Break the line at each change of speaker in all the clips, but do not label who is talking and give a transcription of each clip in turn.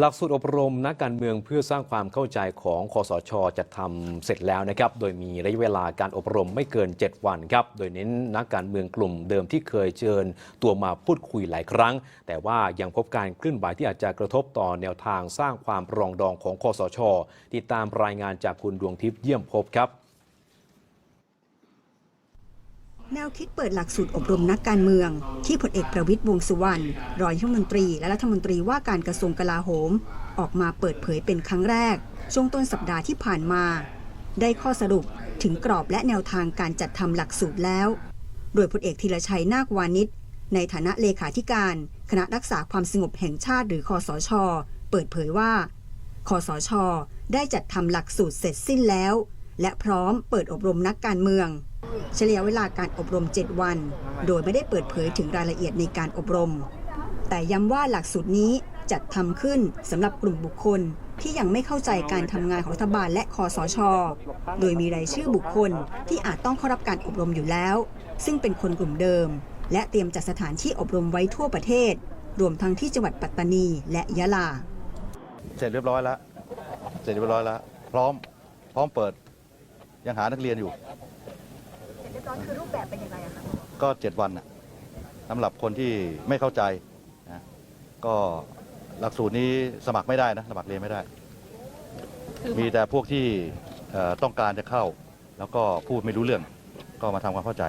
หลักสูตรอบรมนักการเมืองเพื่อสร้างความเข้าใจของคอสชจัดทำเสร็จแล้วนะครับ โดยมีระยะเวลาการอบรมไม่เกิน 7 วันครับ โดยเน้นนักการเมืองกลุ่มเดิมที่เคยเชิญตัวมาพูดคุยหลายครั้ง แต่ว่ายังพบการเคลื่อนไหวที่อาจจะกระทบต่อแนวทางสร้างความปรองดองของคอสช ติดตามรายงานจากคุณดวงทิพย์เยี่ยมพบครับ
แนวคิดเปิดหลักสูตรอบรมนักการเมือง ที่พลเอกประวิตยวงสุวรรณรองรัฐมนตรี และรัฐมนตรีว่าการกระทรวงกลาโหม ออกมาเปิดเผยเป็นครั้งแรก ช่วงต้นสัปดาห์ที่ผ่านมา ได้ข้อสรุปถึงกรอบและแนวทางการจัดทำหลักสูตรแล้ว โดยพลเอกธีรชัยนาควานิชในฐานะเลขาธิการ คณะรักษาความสงบแห่งชาติหรือคอสช เปิดเผยว่าคอสช ได้จัดทำหลักสูตรเสร็จสิ้นแล้ว และพร้อมเปิดอบรมนักการเมือง เฉลี่ยเวลาการอบรม 7 วัน โดยไม่ได้เปิดเผยถึงรายละเอียดในการอบรม แต่ย้ำว่าหลักสูตรนี้จัดทำขึ้นสำหรับกลุ่มบุคคลที่ยังไม่เข้าใจการทำงานของรัฐบาลและคอสช โดยมีรายชื่อบุคคลที่อาจต้องเข้ารับการอบรมอยู่แล้ว ซึ่งเป็นคนกลุ่มเดิม และเตรียมจัดสถานที่อบรมไว้ทั่วประเทศ รวมทั้งที่จังหวัดปัตตานีและยะลา
เสร็จเรียบร้อยแล้ว เสร็จเรียบร้อยแล้ว พร้อม พร้อมเปิด ยังหานักเรียนอยู่
เรียบร้อยคือรูปแบบเป็นยังไงอะคะ
ก็เจ็ดวันน่ะสำหรับคนที่ไม่เข้าใจนะก็หลักสูตรนี้สมัครไม่ได้นะสมัครเรียนไม่ได้ มีแต่พวกที่เอ่อต้องการจะเข้า แล้วก็พูดไม่รู้เรื่อง ก็มาทำความเข้าใจ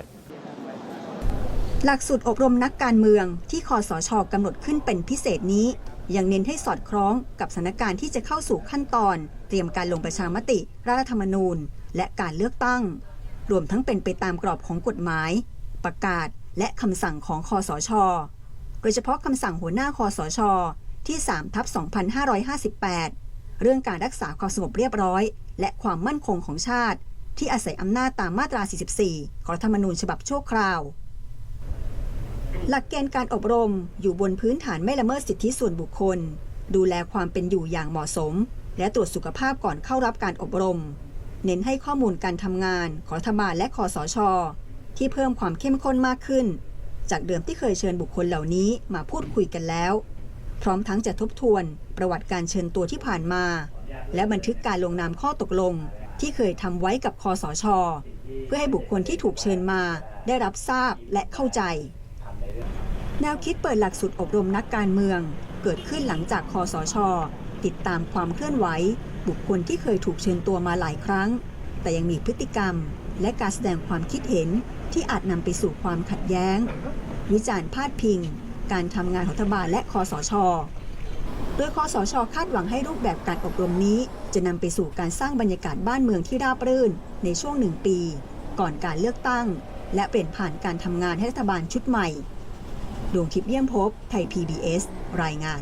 หลักสูตรอบรมนักการเมืองที่คอสชกำหนดขึ้นเป็นพิเศษนี้ ยังเน้นให้สอดคล้องกับสถานการณ์ที่จะเข้าสู่ขั้นตอน เตรียมการลงประชามติรัฐธรรมนูญ และการเลือกตั้ง รวมทั้งเป็นไปตามกรอบของกฎหมาย ประกาศและคำสั่งของคอสช โดยเฉพาะคำสั่งหัวหน้าคอสช ที่3ทับ2558 เรื่องการรักษาความสงบเรียบร้อย และความมั่นคงของชาติ ที่อาศัยอำนาจตามมาตรา 44 ของรัฐธรรมนูญฉบับชั่วคราว หลักเกณฑ์การอบรมอยู่บนพื้นฐานไม่ละเมิดสิทธิส่วนบุคคล ดูแลความเป็นอยู่อย่างเหมาะสม และตรวจสุขภาพก่อนเข้ารับการอบรม เน้นให้ข้อมูลการทำงานของรัฐบาลและคอสช ที่เพิ่มความเข้มข้นมากขึ้น จากเดิมที่เคยเชิญบุคคลเหล่านี้มาพูดคุยกันแล้ว พร้อมทั้งจะทบทวน ประวัติการเชิญตัวที่ผ่านมา และบันทึกการลงนามข้อตกลง ที่เคยทำไว้กับคอสช เพื่อให้บุคคลที่ถูกเชิญมาได้รับทราบและเข้าใจ แนวคิดเปิดหลักสูตรอบรมนักการเมือง เกิดขึ้นหลังจากคอสช ติดตามความเคลื่อนไหว บุคคลที่เคยถูกเชิญตัวมาหลายครั้ง แต่ยังมีพฤติกรรม และการแสดงความคิดเห็นที่อาจนำไปสู่ความขัดแย้ง วิจารณ์พาดพิง การทำงานของรัฐบาลและคอสชโดยคอสชคาดหวังให้รูปแบบการอบรมนี้ จะนำไปสู่การสร้างบรรยากาศบ้านเมืองที่ราบรื่น ในช่วงหนึ่งปี ก่อนการเลือกตั้ง และเปลี่ยนผ่านการทำงานให้รัฐบาลชุดใหม่ ดวงทิพย์เยี่ยมพบ ไทย PBS รายงาน